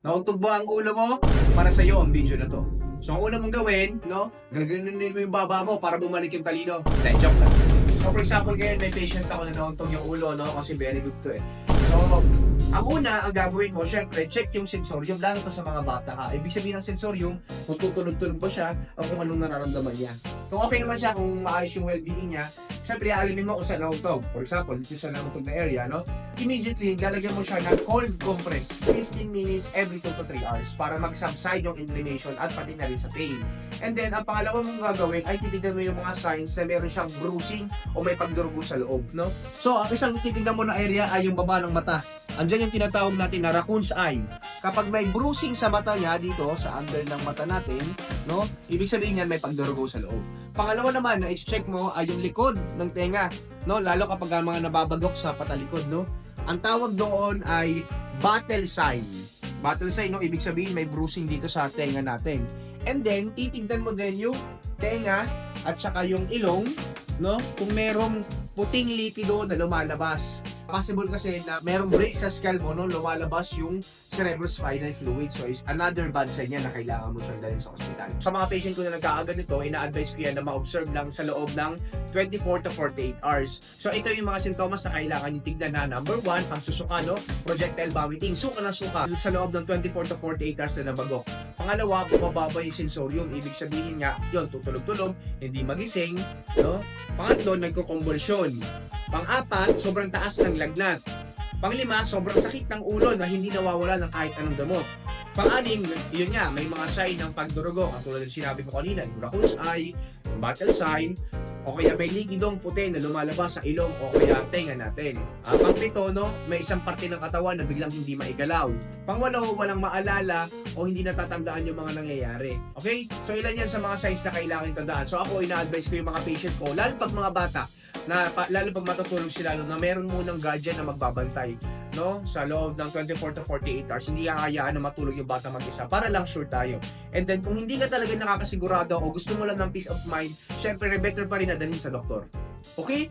Nauntog ba ang ulo mo? Para sa iyo ang video na to. So ang una mong gawin, no? Gaganunin mo yung baba mo para bumalik yung talino. Then, joke lang. So for example, ngayon may patient ako na nauntog yung ulo, no? Kasi very good to eh. So, ang una, ang gagawin mo, syempre, check yung sensorium, lalo pa sa mga bata ka. Ibig sabihin ng sensorium, kung tutulog-tulog ba siya, o kung anong nararamdaman niya. Kung okay naman siya, kung maayos yung well-being niya, syempre, aalamin mo kung saan nauntog. For example, dito sa nauntog na area, no? Immediately, lalagyan mo siya ng cold compress. 15 minutes every 2 to 3 hours para mag-subside yung inflammation at pati na rin sa pain. And then, ang pangalawa mong gagawin ay titignan mo yung mga signs na meron siyang bruising o may pagdurugo sa loob, no? So, ang isang titignan mo na area ay yung baba ng mata. Andiyan yung tinatawag natin na raccoon's eye. Kapag may bruising sa mata niya dito, sa under ng mata natin, no? Ibig sabihin yan may pagdurugo sa loob. Pangalawa naman na i-check mo ay yung likod ng tenga, no? Lalo kapag ang mga nababagok sa patalikod, no? Ang tawag doon ay battle sign. Battle sign, no? Ibig sabihin may bruising dito sa tenga natin. And then, titignan mo din yung tenga at saka yung ilong, no? Kung merong puting likido na lumalabas. Possible kasi na merong break sa skull mo, no? Lumalabas yung cerebrospinal fluid. So, is another bad sign yan na kailangan mo siyang dalhin sa ospital. Sa mga patient ko na nagkakaganito, ina-advise ko yan na ma-observe lang sa loob ng 24 to 48 hours. So, ito yung mga sintomas na kailangan yung tignan na number 1, ang susuka, no? Projectile vomiting. Suka na suka sa loob ng 24 to 48 hours na nabagok. Pangalawa, bumababa yung sensorium. Ibig sabihin nga, yun, tutulog-tulog, hindi magising, no? Pangatlo, nagko-convulsion. Pang-apat, sobrang taas ng lagnat. Panglima, sobrang sakit ng ulo na hindi nawawala ng kahit anong gamot. Pang-anim, yun nga, may mga sign ng pagdurugo. Ang tulad ng sinabi ko kanina, yung raccoon's eye, yung battle sign, o kaya may likidong puti na lumalabas sa ilong o kaya tenga natin. Uh, pang-pito, no, may isang parte ng katawan na biglang hindi maigalaw. Pang-walo, walang maalala o hindi natatandaan yung mga nangyayari. Okay? So ilan yan sa mga signs na kailangan tandaan. So ako, ina-advise ko yung mga patient ko, lalo pag mga bata, na pa, lalo pag matutulog sila no, na meron munang guardian na magbabantay no? Sa loob ng 24 to 48 hours hindi hahayaan na matulog yung bata mag-isa para lang sure tayo. And then kung hindi ka talaga nakakasigurado o gusto mo lang ng peace of mind syempre better pa rin na dalhin sa doktor. Okay